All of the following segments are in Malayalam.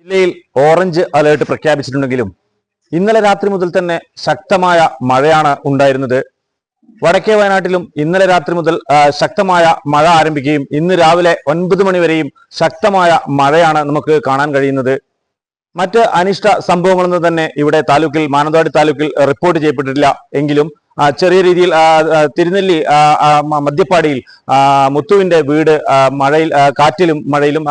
ജില്ലയിൽ ഓറഞ്ച് അലേർട്ട് പ്രഖ്യാപിച്ചിട്ടുണ്ടെങ്കിലും ഇന്നലെ രാത്രി മുതൽ തന്നെ ശക്തമായ മഴയാണ് ഉണ്ടായിരുന്നത്. വടക്കേ വയനാട്ടിലും ഇന്നലെ രാത്രി മുതൽ ശക്തമായ മഴ ആരംഭിക്കുകയും ഇന്ന് രാവിലെ ഒൻപത് മണിവരെയും ശക്തമായ മഴയാണ് നമുക്ക് കാണാൻ കഴിയുന്നത്. മറ്റ് അനിഷ്ട സംഭവങ്ങളൊന്നും തന്നെ ഇവിടെ താലൂക്കിൽ മാനന്തവാടി താലൂക്കിൽ റിപ്പോർട്ട് ചെയ്യപ്പെട്ടിട്ടില്ല. എങ്കിലും ചെറിയ രീതിയിൽ തിരുനെല്ലി മദ്യപ്പാടിയിൽ മുത്തുവിന്റെ വീട് മഴയിൽ കാറ്റിലും മഴയിലും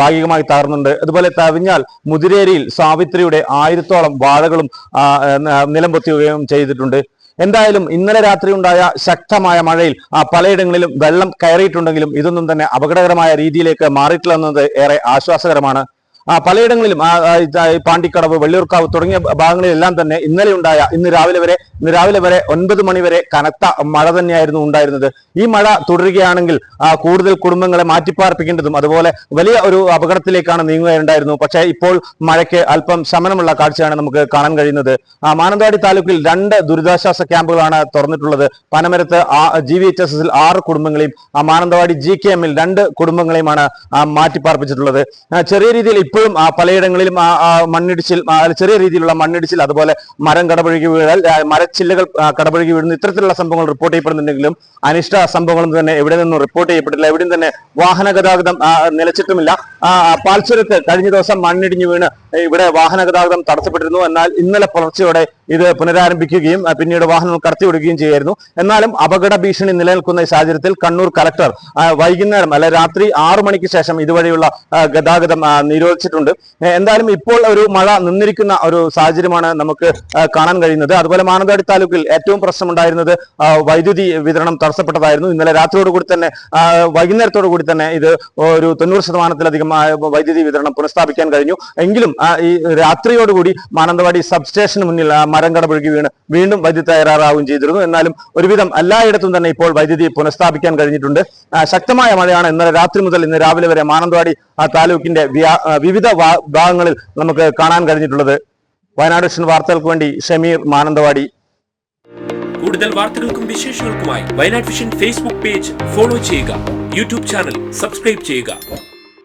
ഭാഗികമായി തകർന്നുണ്ട്. അതുപോലെ തവിഞ്ഞാൽ മുതിരേരിയിൽ സാവിത്രിയുടെ ആയിരത്തോളം വാഴകളും ആ, ന- നിലം പൊത്തുകയും ചെയ്തിട്ടുണ്ട്. എന്തായാലും ഇന്നലെ രാത്രി ഉണ്ടായ ശക്തമായ മഴയിൽ പലയിടങ്ങളിലും വെള്ളം കയറിയിട്ടുണ്ടെങ്കിലും ഇതൊന്നും തന്നെ അപകടകരമായ രീതിയിലേക്ക് മാറിയിട്ടില്ല എന്നത് ഏറെ ആശ്വാസകരമാണ്. പലയിടങ്ങളിലും പാണ്ടിക്കടവ് വെള്ളിയൂർക്കാവ് തുടങ്ങിയ ഭാഗങ്ങളിലെല്ലാം തന്നെ ഇന്നലെ ഉണ്ടായ ഇന്ന് രാവിലെ വരെ ഇന്ന് രാവിലെ വരെ ഒൻപത് മണി വരെ കനത്ത മഴ തന്നെയായിരുന്നു ഉണ്ടായിരുന്നത്. ഈ മഴ തുടരുകയാണെങ്കിൽ കൂടുതൽ കുടുംബങ്ങളെ മാറ്റിപ്പാർപ്പിക്കേണ്ടതും അതുപോലെ വലിയ ഒരു അപകടത്തിലേക്കാണ് നീങ്ങുകയുണ്ടായിരുന്നു. പക്ഷേ ഇപ്പോൾ മഴയ്ക്ക് അല്പം ശമനമുള്ള കാഴ്ചയാണ് നമുക്ക് കാണാൻ കഴിയുന്നത്. മാനന്തവാടി താലൂക്കിൽ രണ്ട് ദുരിതാശ്വാസ ക്യാമ്പുകളാണ് തുറന്നിട്ടുള്ളത്. പനമരത്ത് ജി വി എച്ച് എസ് എസിൽ ആറ് കുടുംബങ്ങളെയും മാനന്തവാടി ജി കെ എമ്മിൽ രണ്ട് കുടുംബങ്ങളെയുമാണ് മാറ്റിപ്പാർപ്പിച്ചിട്ടുള്ളത്. ചെറിയ രീതിയിൽ ഇപ്പോഴും പലയിടങ്ങളിലും മണ്ണിടിച്ചിൽ ചെറിയ രീതിയിലുള്ള മണ്ണിടിച്ചിൽ അതുപോലെ മരം കടപുഴകി വീഴൽ മരച്ചില്ലകൾ കടപുഴകി വീഴുന്ന ഇത്തരത്തിലുള്ള സംഭവങ്ങൾ റിപ്പോർട്ട് ചെയ്യപ്പെടുന്നുണ്ടെങ്കിലും അനിഷ്ട സംഭവങ്ങളൊന്നും തന്നെ എവിടെ നിന്നും റിപ്പോർട്ട് ചെയ്യപ്പെട്ടിട്ടില്ല. എവിടെയും തന്നെ വാഹന ഗതാഗതം നിലച്ചിട്ടുമില്ല. ആ, പാൽച്ചുരത്ത് കഴിഞ്ഞ ദിവസം മണ്ണിടിഞ്ഞു വീണ് ഇവിടെ വാഹന ഗതാഗതം തടസ്സപ്പെട്ടിരുന്നു. എന്നാൽ ഇന്നലെ പുലർച്ചയോടെ ഇത് പുനരാരംഭിക്കുകയും പിന്നീട് വാഹനങ്ങൾ കടത്തിവിടുകയും ചെയ്യായിരുന്നു. എന്നാലും അപകട ഭീഷണി നിലനിൽക്കുന്ന സാഹചര്യത്തിൽ കണ്ണൂർ കലക്ടർ വൈകുന്നേരം അല്ലെ രാത്രി ആറു മണിക്ക് ശേഷം ഇതുവഴിയുള്ള ഗതാഗതം നിരോധിച്ചിട്ടുണ്ട്. എന്തായാലും ഇപ്പോൾ ഒരു മഴ നിന്നിരിക്കുന്ന ഒരു സാഹചര്യമാണ് നമുക്ക് കാണാൻ കഴിയുന്നത്. അതുപോലെ മാനന്തവാടി താലൂക്കിൽ ഏറ്റവും പ്രശ്നമുണ്ടായിരുന്നത് വൈദ്യുതി വിതരണം തടസ്സപ്പെട്ടതായിരുന്നു. ഇന്നലെ രാത്രിയോടുകൂടി തന്നെ വൈകുന്നേരത്തോടു കൂടി തന്നെ ഇത് ഒരു തൊണ്ണൂറ് ശതമാനത്തിലധികം വൈദ്യുതി വിതരണം പുനഃസ്ഥാപിക്കാൻ കഴിഞ്ഞു. എങ്കിലും ഈ രാത്രിയോടുകൂടി മാനന്തവാടി സബ്സ്റ്റേഷന് മുന്നിൽ മരം കടപുഴകി വീണ് വീണ്ടും വൈദ്യുതി തയ്യാറാവുകയും ചെയ്തിരുന്നു. എന്നാലും ഒരുവിധം എല്ലായിടത്തും തന്നെ ഇപ്പോൾ വൈദ്യുതി പുനഃസ്ഥാപിക്കാൻ കഴിഞ്ഞിട്ടുണ്ട്. ശക്തമായ മഴയാണ് ഇന്നലെ രാത്രി മുതൽ ഇന്ന് രാവിലെ വരെ മാനന്തവാടി താലൂക്കിന്റെ വിവിധ ഭാഗങ്ങളിൽ നമുക്ക് കാണാൻ കഴിഞ്ഞിട്ടുള്ളത്. വയനാട് വിഷൻ വാർത്തകൾക്ക് വേണ്ടി ഷമീർ മാനന്തവാടി. കൂടുതൽ വാർത്തകൾക്കും വിശേഷങ്ങൾക്കുമായി Wayanad vision Facebook page follow ചെയ്യുക. യൂട്യൂബ് ചാനൽ സബ്സ്ക്രൈബ് ചെയ്യുക.